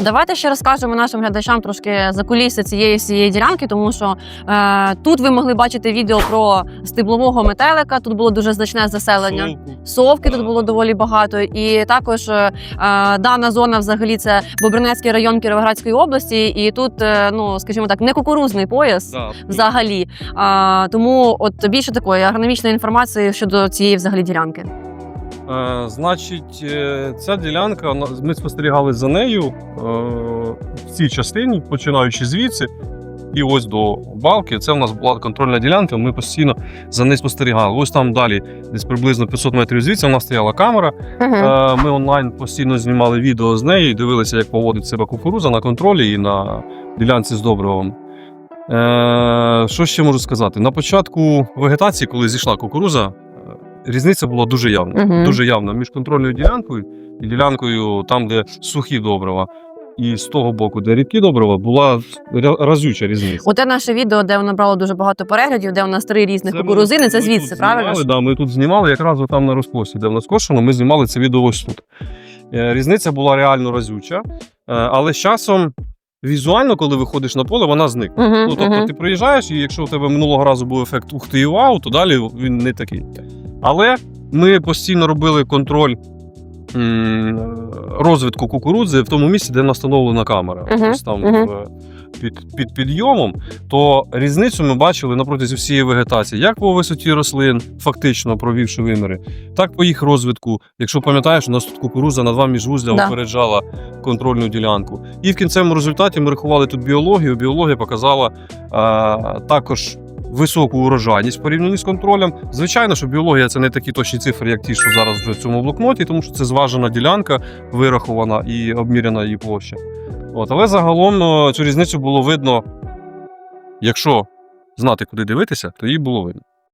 Давайте ще розкажемо нашим глядачам трошки за куліси цієї всієї ділянки, тому що е, тут ви могли бачити відео про стеблового метелика. Тут було дуже значне заселення. Совки тут було доволі багато, і також е, е, дана зона взагалі це Бобринецький район Кіровоградської області, і тут, е, ну скажімо так, не кукурузний пояс. Да. Взагалі, а, тому от більше такої агрономічної інформації щодо цієї взагалі ділянки. Е, значить, е, ця ділянка, ми спостерігали за нею е, в цій частині, починаючи звідси. І ось до балки. Це в нас була контрольна ділянка. Ми постійно за нею спостерігали. Ось там далі, десь приблизно 500 метрів звідси, у нас стояла камера. Е, Ми онлайн постійно знімали відео з неї, дивилися, як поводить себе кукуруза на контролі і на ділянці з добривом. Що ще можу сказати? На початку вегетації, коли зійшла кукуруза, різниця була дуже явна. Мгм. Дуже явна між контрольною ділянкою і ділянкою, там, де сухі добрива. І з того боку, де рідкі добрива, була разюча різниця. Оте наше відео, де воно брало дуже багато переглядів, де у нас три різних Це ми- кукурузини. Це звідси, правильно? Знімали, да, ми тут знімали якраз там на розкосі, де в нас кошено, ми знімали це відео ось тут. Е, Різниця була реально разюча, е, але з часом візуально, коли виходиш на поле, вона зникне. Мгм, Ну, тобто мгм. ти приїжджаєш, і якщо у тебе минулого разу був ефект ух ти і вау, то далі він не такий. Але ми постійно робили контроль розвитку кукурудзи в тому місці, де настановлена камера. Мгм, Ось там в- під, під підйомом, то різницю ми бачили на протязі всієї вегетації, як по висоті рослин, фактично провівши виміри, так по їх розвитку. Якщо пам'ятаєш, у нас тут кукуруза на два міжвузля Да. опереджала контрольну ділянку. І в кінцевому результаті ми рахували тут біологію. Біологія показала а, також. Високу урожайність порівняно з контролем. Звичайно, що біологія це не такі точні цифри, як ті, що зараз вже в цьому блокноті, тому що це зважена ділянка, вирахована і обміряна її площа. От, але загалом цю різницю було видно, якщо знати, куди дивитися, то її було видно.